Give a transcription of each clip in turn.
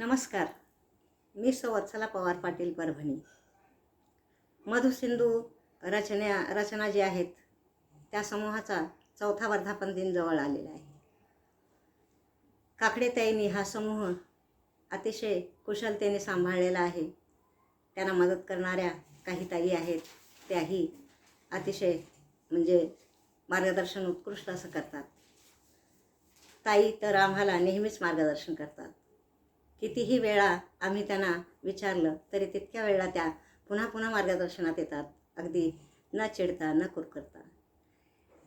नमस्कार. मी सवत्सला पवार पाटील परभणी. मधुसिंधू रचना रचना जी आहेत त्या समूहाचा चौथा वर्धापन दिन जवळ आलेला आहे. काकडेताईंनी हा समूह अतिशय कुशलतेने सांभाळलेला आहे. त्यांना मदत करणाऱ्या काही ताई आहेत त्याही अतिशय म्हणजे मार्गदर्शन उत्कृष्ट असं करतात. ताई तर आम्हाला नेहमीच मार्गदर्शन करतात. कितीही वेळा आम्ही त्यांना विचारलं तरी तितक्या वेळा त्या पुन्हा पुन्हा मार्गदर्शनात येतात. अगदी न चिडता न कुरकुरता.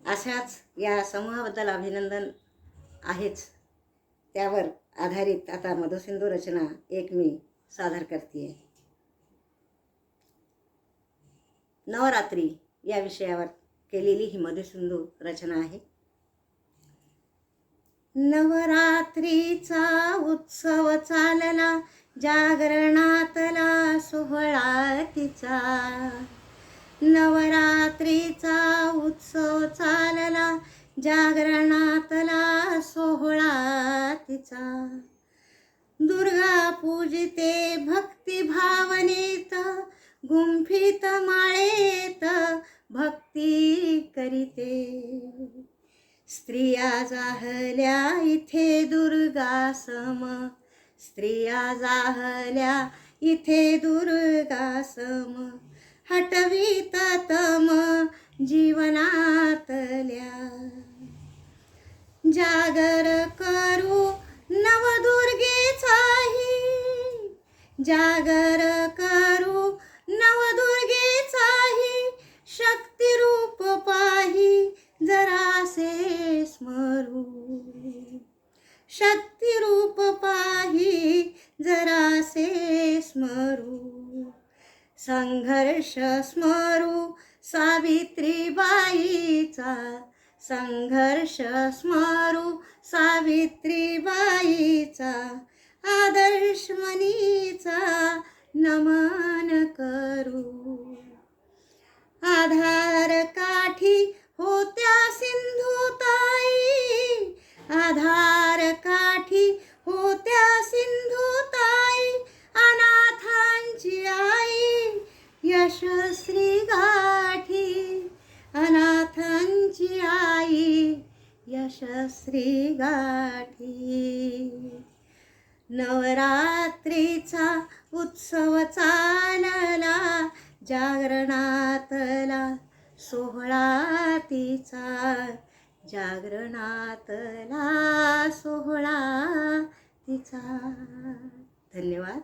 अशाच या समूहाबद्दल अभिनंदन आहेच. त्यावर आधारित आता मधुसिंधू रचना एक मी सादर करते नवरात्री या विषयावर केलेली ही मधुसिंधू रचना आहे. नवरात्रीचा उत्सव चालला जागरणातला सोहळा तिचा. नवरात्रीचा उत्सव चालला जागरणातला सोहळा तिचा. दुर्गा पूजिते भक्तिभावनेत गुंफित मा स्त्रिया जाहल्या इथे दुर्गा सम स्त्रिया जाहल्या इथे दुर्गा सम हटवीत तम जीवनातल्या. जागर करू नवदुर्गेचाही. जागर करू नवदुर्गेचाही. शक्तिरूप पाही जरासे शक्तिरूप पाही जरासे स्मरू. संघर्ष स्मरू सावित्रीबाईचा. संघर्ष स्मरू सावित्रीबाईचा. आदर्शमणीचा नमन करू. आधार श्री गाठी अनाथांची आई यशस्वी गाठी. नवरात्रीचा उत्सव चालला जागरणातला सोहळा तिचा. जागरणातला सोहळा तिचा. धन्यवाद.